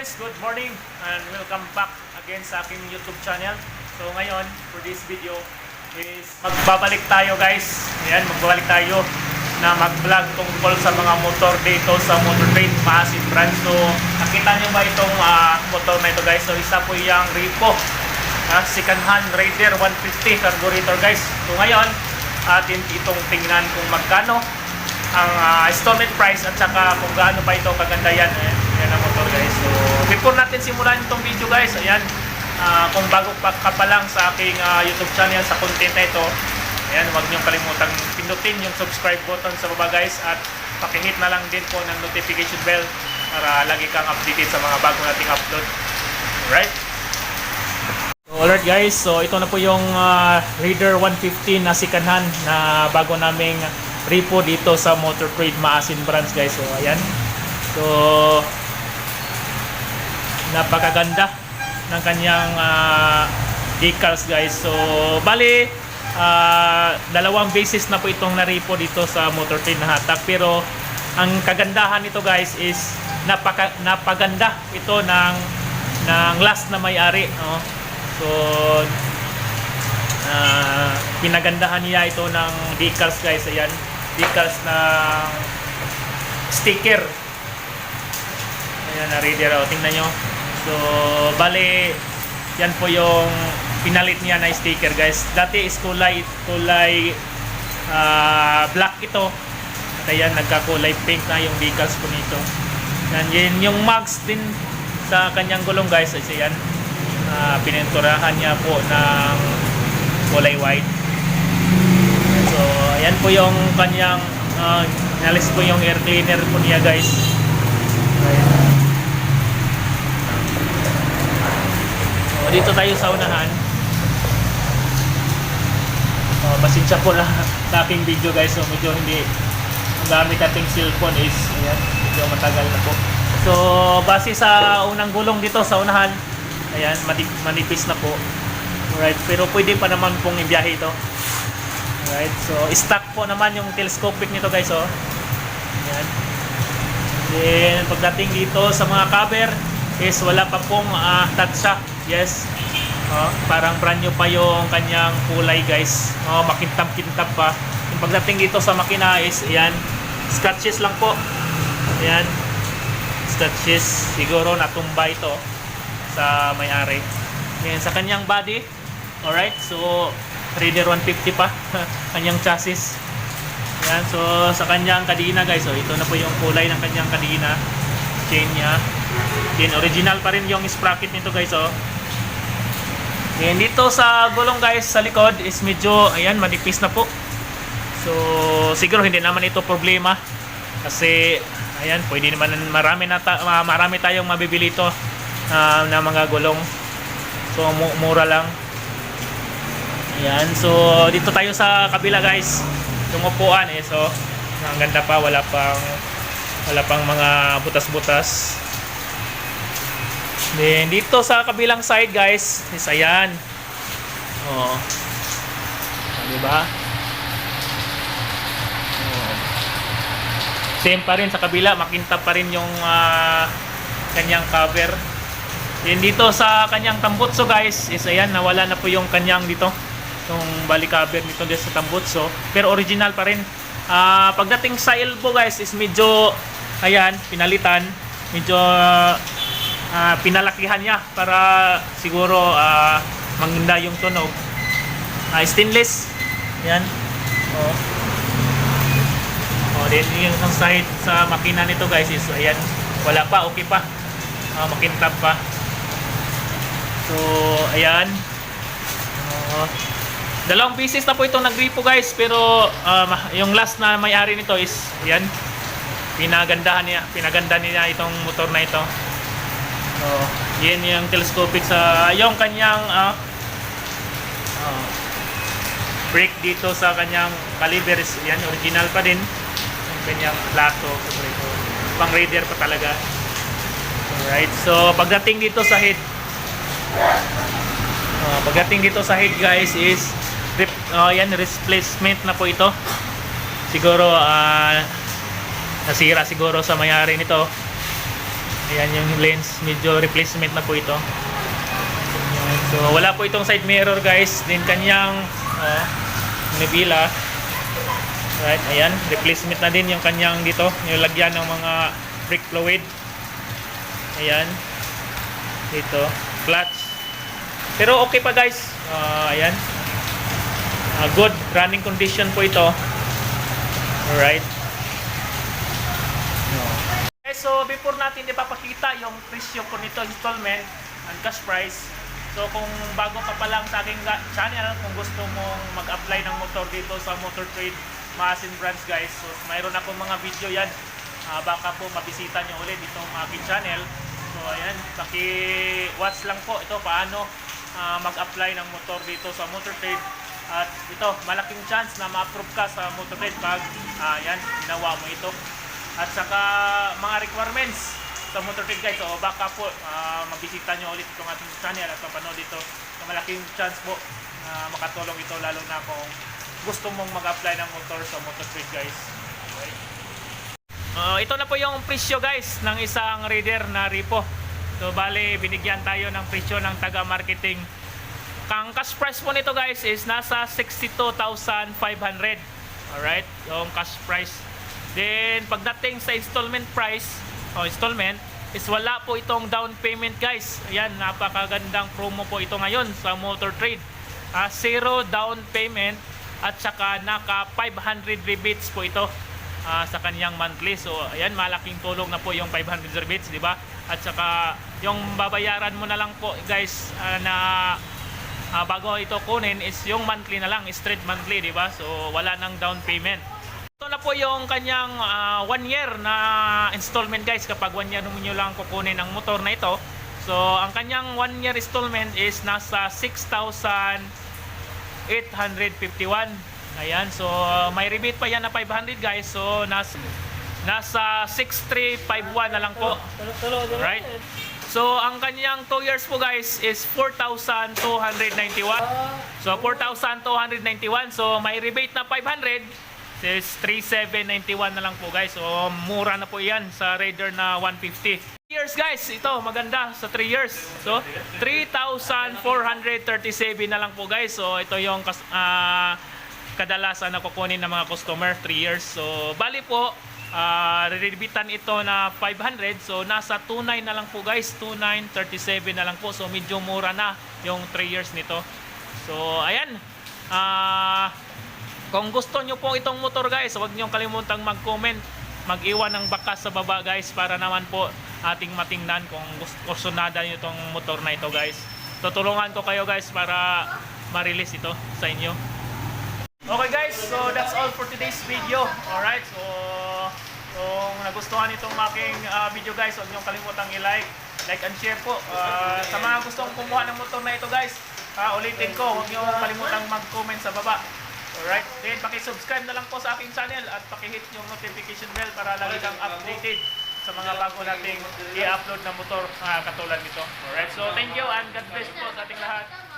guys, good morning and welcome back again sa aking YouTube channel. So ngayon, for this video is magbabalik tayo guys. Ayan, magbabalik tayo na mag-vlog tungkol sa mga motor dito sa Motor Trade Massive Branch. So nakita nyo ba itong ah, motor na ito guys? So isa po yung Ripo. Uh, second hand Raider 150 carburetor guys. So ngayon, atin itong tingnan kung magkano ang ah, installment price at saka kung gaano pa ito kaganda yan. Ayan, yan ang motor guys. So, before natin simulan itong video guys, ayan, ah, kung bago pa ka pa lang sa aking ah, YouTube channel sa content na ito, ayan, huwag niyong kalimutang pindutin yung subscribe button sa baba guys at pakihit na lang din po ng notification bell para lagi kang updated sa mga bago nating upload. Alright? So, alright guys, so ito na po yung uh, Raider 150 na second hand na bago naming repo dito sa Motor Trade Maasin Branch guys. So ayan. So napakaganda ng kanyang uh, decals guys. So bali uh, dalawang beses na po itong naripo dito sa Motor Trade na hatak pero ang kagandahan nito guys is napaka, napaganda ito ng ng last na may-ari no? so ah, pinagandahan niya ito ng decals guys ayan decals ng sticker ayan na reader oh. tingnan nyo so bali yan po yung pinalit niya na sticker guys. Dati is kulay kulay ah, black ito. At ayan nagkakulay pink na yung decals po nito. Yan, yun yung mags din sa kanyang gulong guys. Is yan uh, pininturahan niya po ng kulay white. So ayan po yung kanyang uh, nalis po yung air cleaner po niya guys. Ayan. Dito tayo sa unahan. Oh, pasensya po lang sa aking video guys. So medyo hindi ang gamit ating cellphone is ayan, medyo matagal na po. So base sa unang gulong dito sa unahan ayan manip, manipis na po. Alright pero pwede pa naman pong ibiyahe ito. Alright so stock po naman yung telescopic nito guys oh. Ayan. Then pagdating dito sa mga cover is wala pa pong uh, tatsa yes. Oh, parang brand new pa yung kanyang kulay guys. Oh, makintab-kintab pa. Yung pagdating dito sa makina is ayan scratches lang po. Ayan. Scratches. Siguro natumba ito sa may-ari. Ayan sa kanyang body. Alright so Raider 150 pa. Kanyang chassis. Ayan so sa kanyang kadina guys. So ito na po yung kulay ng kanyang kadina. Chain niya then original pa rin yung sprocket nito guys oh Ayan, dito sa gulong guys sa likod is medyo ayan manipis na po So, siguro hindi naman ito problema kasi ayan, pwede naman marami na ta- ma- marami tayong mabibili ito ah, na mga gulong. So, mu- mura lang. Ayan, so dito tayo sa kabila guys. Yung upuan eh, so ang ganda pa, wala pang wala pang mga butas-butas. Then dito sa kabilang side guys, is ayan. Oh. Di ba? Same pa rin sa kabila, makintab pa rin yung ah, kanyang cover. Then dito sa kanyang tambutso guys, is ayan, nawala na po yung kanyang dito. Yung bali cover nito dito sa tambutso. Pero original pa rin. Ah, pagdating sa elbow guys, is medyo, ayan, pinalitan. Medyo ah, pinalakihan niya para siguro ah, manginda yung tunog. Ah, stainless. Yan. Oh. Oh, then yung side sa makina nito guys is ayan, wala pa, okay pa. Ah, makintab pa. So, ayan. Oh, dalawang pieces na po itong nagripo guys, pero ma- yung last na may-ari nito is ayan. Pinagandahan niya, pinaganda niya itong motor na ito. So, yan yung telescopic sa yung kanyang ah, ah, brake dito sa kanyang caliber yan original pa din. Yung kanyang plato ito, pang raider pa talaga. Alright so pagdating dito sa head uh, pagdating dito sa head guys is rep, uh, yan replacement na po ito. Siguro ah, nasira siguro sa mayari nito Ayan yung lens, medyo replacement na po ito. So wala po itong side mirror guys. Din kanyang uh, nebila. Right, ayan, replacement na din yung kanyang dito, yung lagyan ng mga brake fluid. Ayan. Dito, clutch. Pero okay pa guys. Ah, ayan. Ah, good running condition po ito. Alright. So before natin ipapakita yung presyo po nito installment and cash price. So kung bago ka pa lang sa aking channel, kung gusto mong mag-apply ng motor dito sa Motor Trade Maasin Branch guys, so mayroon akong mga video yan. Ah, baka po mabisita nyo ulit itong aking channel. So ayan, paki-watch lang po ito paano ah, mag-apply ng motor dito sa Motor Trade. At ito, malaking chance na ma-approve ka sa Motor Trade pag ah, yan, ginawa mo ito. At saka mga requirements sa Motor Trade guys. So baka po ah, mabisita nyo ulit itong ating channel at mapanood dito. So, malaking chance po na makatulong ito lalo na kung gusto mong mag-apply ng motor sa Motor Trade guys. Okay. Ah, ito na po yung presyo guys ng isang reader na repo. So bale binigyan tayo ng presyo ng taga-marketing. Ang cash price po nito guys is nasa 62,500. Alright, yung cash price. Then pagdating sa installment price o installment is wala po itong down payment guys. Ayan, napakagandang promo po ito ngayon sa Motor Trade. Ah, zero down payment at saka naka 500 rebates po ito ah, sa kanyang monthly. So, ayan, malaking tulong na po yung 500 rebates, di ba? At saka, yung babayaran mo na lang po, guys, ah, na ah, bago ito kunin is yung monthly na lang, straight monthly, di ba? So, wala nang down payment. Na po yung kanyang ah, one year na installment, guys, kapag one year nyo lang kukunin ang motor na ito. So, ang kanyang one year installment is nasa 6,000 851. Ayan, so may rebate pa yan na 500 guys. So nas nasa 6351 na lang po. Right? So ang kanyang 2 years po guys is 4,291. So 4,291. So may rebate na 500 is 3,791 na lang po guys. So mura na po yan sa Raider na 150 years guys, ito maganda sa 3 years. So 3,437 na lang po guys. So ito yung ah, kadalasan na kukunin ng mga customer 3 years. So bali po uh, rebitan ito na 500. So nasa 29 na lang po guys. 2937 na lang po. So medyo mura na yung 3 years nito. So ayan. Ah kung gusto nyo po itong motor guys, huwag nyo kalimutang mag-comment, mag-iwan ng bakas sa baba guys para naman po ating matingnan kung gusto kursunada nyo itong motor na ito guys. Tutulungan ko kayo guys para ma-release ito sa inyo. Okay guys, so that's all for today's video. Alright, so kung nagustuhan itong aking ah, video guys, huwag nyo kalimutang i-like, like and share po. Ah, sa mga gustong kumuha ng motor na ito guys, ah, ulitin ko, huwag nyo kalimutang mag-comment sa baba. Alright, then paki-subscribe na lang po sa aking channel at paki-hit yung notification bell para lagi kang updated sa mga bago nating i-upload na motor ah, katulad nito. Alright, so thank you and God bless po sa ating lahat.